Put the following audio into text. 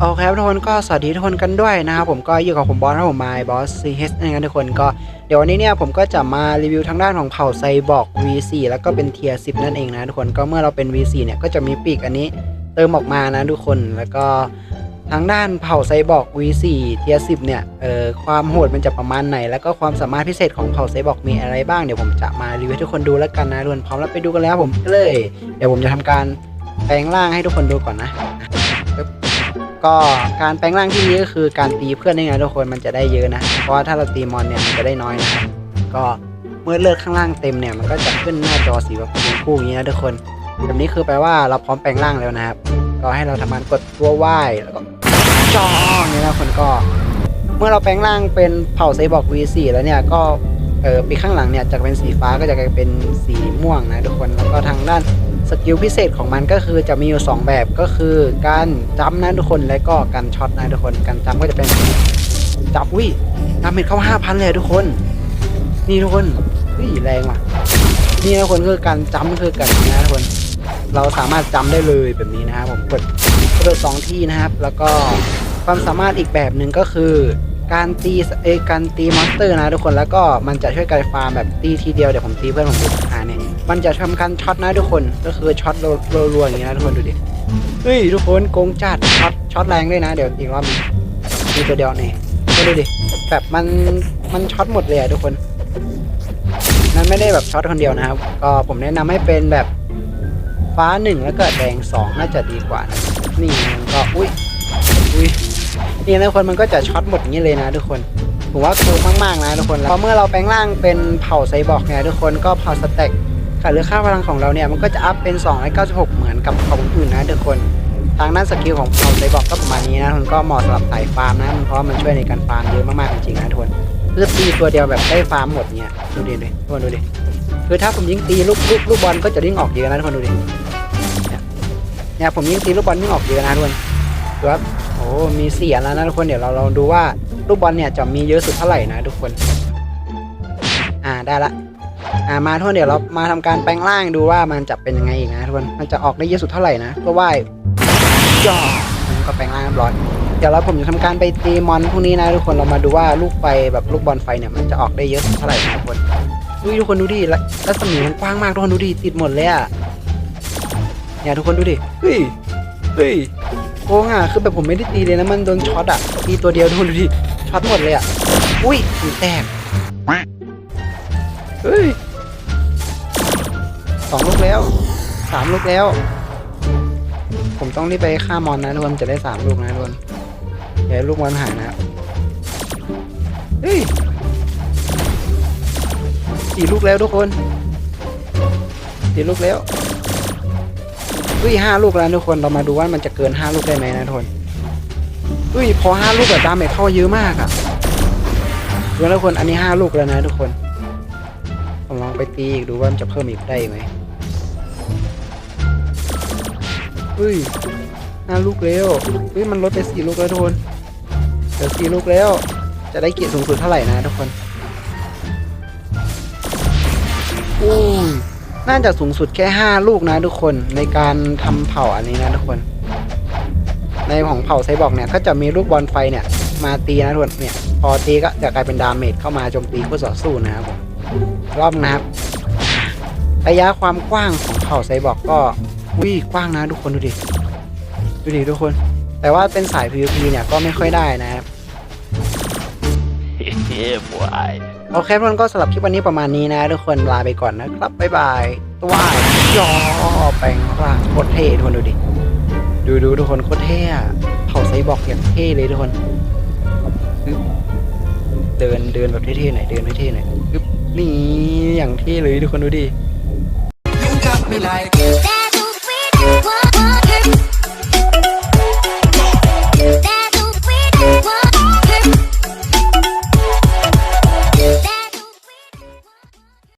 โอเคครับทุกคนก็สวัสดีทุกคนกันด้วยนะครับผมก็อยู่กับผมบอสนะผมมายบอสซีเฮสนะครับทุกคนก็เดี๋ยววันนี้เนี่ยผมก็จะมารีวิวทางด้านของเผ่าไซบอร์ก V4 แล้วก็เป็นเทียร์10 นั่นเองนะทุกคนก็เมื่อเราเป็น V4 เนี่ยก็จะมีปีกอันนี้เติมออกมานะทุกคนแล้วก็ทางด้านเผ่าไซบอร์ก V4 เทียร์10 เนี่ยเอ่อความโหดมันจะประมาณไหน แล้วก็ความสามารถพิเศษของเผ่าไซบอร์กมีอะไรบ้างเดี๋ยวผมจะมารีวิวให้ทุกคนดูแล้วกันนะทุกคนพร้อมแล้วไปดูกันแล้วผมเลย เดี๋ยวผมจะทำการแปลงร่างให้ทุกคนดูก่อนนะ ก็การแปลงร่างที่ดีก็คือการตีเพื่อนนี่ไงทุกคนมันจะได้เยอะนะ เพราะว่าถ้าเราตีมอนเนี่ยมันจะได้น้อยนะก็เมื่อเลือดข้างล่างเต็มเนี่ยมันก็จะขึ้นหน้าจอสีแบบคู่อย่างนี้นะทุกคนแบบนี้คือแปลว่าเราพร้อมแปลงร่างแล้วนะครับ ก็ให้เราทำการกดตัวไหว้แล้วก็จองนี่นะทุกคนก็ เมื่อเราแปลงร่างเป็นเผ่าไซบอร์ก V4 แล้วเนี่ยก็เออปีข้างหลังเนี่ยจะเป็นสีฟ้าก็จะกลายเป็นสีม่วงนะทุกคนแล้วก็ทางด้าน สกิลพิเศษของมันก็คือจะมีอยู่ 2 แบบก็คือการจัมนะทุกคนและก็การช็อตนะทุกคนการจัมก็จะเป็นจับวิดาเมจเข้า 5,000 เลยทุกคน นี่ทุกคนวิแรงว่ะนี่นะทุกคนคือการจัมคือกันนะทุกคน เราสามารถจำได้เลยแบบนี้นะครับผมกดกระโดดสองที่นะครับ แล้วก็ความสามารถอีกแบบหนึ่งก็คือการตีเอการตีมอนสเตอร์นะทุกคนแล้วก็มันจะช่วยกายฟาร์มแบบตีทีเดียวเดี๋ยวผมตีเพื่อนผมดูอ่าเนี่ย มันจะทำการช็อตนะทุกคน ก็คือช็อตรัวๆอย่างนี้นะทุกคนดูดิ เฮ้ยทุกคนโกงจัดช็อตช็อตแรงด้วยนะ เดี๋ยวอีกรอบหนึ่งมีตัวเดียวเนี่ยก็ดูดิ แบบมันมันช็อตหมดเลยอะทุกคน นั้นไม่ได้แบบช็อตคนเดียวนะครับ ก็ผมแนะนำให้เป็นแบบฟ้าหนึ่งแล้วก็แดงสองน่าจะดีกว่านะนี่มันก็อุ้ยอุ้ยนี่นะทุกคนมันก็จะช็อตหมดอย่างนี้เลยนะทุกคนผมว่าคูลมากๆนะทุกคน แล้วพอเมื่อเราแปลงร่างเป็นเผ่าไซบอร์กเนี่ยทุกคนก็เผ่าสแต็ก ค่าหรือค่าพลังของเราเนี่ยมันก็จะอัพเป็น 296 เหมือนกับเผ่าอื่นนะทุกคนทางด้านสกิลของเผ่าไซบอร์กก็ประมาณนี้นะทุกคนก็เหมาะสำหรับสายฟาร์มนะเพราะมันช่วยในการฟาร์มเยอะมากๆจริงๆนะทุกคนคือตีตัวเดียวแบบได้ฟาร์มหมดเนี่ยดูดิดูทุกคนดูดิคือถ้าผมยิงตีลูกลูกลูกบอลก็จะยิงออกเยอะนะทุกคนดูดิเนี่ยผมยิงตีลูกบอลยิงออกเยอะนะทุกคนดูครับโอ้มีเสียแล้วนะทุกคนเดี๋ยวเราลองดูว่าลูกบอลเนี่ยจะมีเยอะสุดเท่าไหร่นะทุกคน อ่าได้ละ อ่ามาทุกคนเดี๋ยวเรามาทำการแปลงร่างดูว่ามันจะเป็นยังไงอีกนะทุกคนมันจะออกได้เยอะสุดเท่าไหร่นะเพื่อว่าย่อมันก็แปลงร่างเรียบร้อยเดี๋ยวเราผมจะทำการไปตีมอนพวกนี้นะทุกคนเรามาดูว่าลูกไฟแบบลูกบอลไฟเนี่ยมันจะออกได้เยอะสุดเท่าไหร่นะทุกคนอุ้ยทุกคนดูดิล้วรัศมีมันกว้างมากทุกคนดูดิติดหมดเลยอะเนี่ยทุกคนดูดิเฮ้ยเฮ้ยโกงอะคือแบบผมไม่ได้ตีเลยนะมันโดนช็อตอะตีตัวเดียวทุกคนดูดิช็อตหมดเลยอะอุ้ยแตก เฮ้ยสองลูกแล้วสามลูกแล้ว ผมต้องรีบไปฆ่ามอนนะทุกคนจะได้สามลูกนะทุกคนอย่าให้ลูกมันหายนะครับเฮ้ยสี่ลูกแล้วทุกคนสี่ลูกแล้วอุ้ยห้าลูกแล้วทุกคนเรามาดูว่ามันจะเกินห้าลูกได้ไหมนะทุกคนอุ้ยพอห้าลูกแบบดาเมจเข้าเยอะมากอะ่ะทุกคนอันนี้ห้าลูกแล้วนะทุกคน ไปตีอีกดูว่ามันจะเพิ่มอีกได้ไหมอุ้ยห้าลูกแล้วอุ้ยมันลดไปสี่ลูกแล้วทุกคนเหลือสี่ลูกแล้ว จะได้เกียรติสูงสุดเท่าไหร่นะทุกคนอุ้ยน่าจะสูงสุดแค่5ลูกนะทุกคนในการทำเผาอันนี้นะทุกคน ในของเผาไซบอร์กเนี่ยก็จะมีลูกบอลไฟเนี่ย มาตีนะทุกคนเนี่ยพอตีก็จะกลายเป็นดาเมจเข้ามาโจมตีคู่ต่อสู้นะครับผม รอบนะครับระยะความกว้างของเผาไซบอร์กก็อุ้ยกว้างนะทุกคนดูดิ ดูดิทุกคน แต่ว่าเป็นสาย PVP เนี่ยก็ไม่ค่อยได้นะครับ yeah, boy. โอเคทุกคนก็สำหรับคลิปวันนี้ประมาณนี้นะทุกคนลาไปก่อนนะครับ บ๊ายบายตัววายย่อแปลงร่างโคตรเท่ทุกคนดูดิ ดูดูทุกคนโคตรเท่อะเผาไซบอร์กอย่างเท่เลยทุกคนอึ๊บเดินเดินแบบเท่ๆหน่อยเดินเท่ๆหน่อยอึ๊บ นี่อย่างเท่เลยทุกคนดูดิ You got me like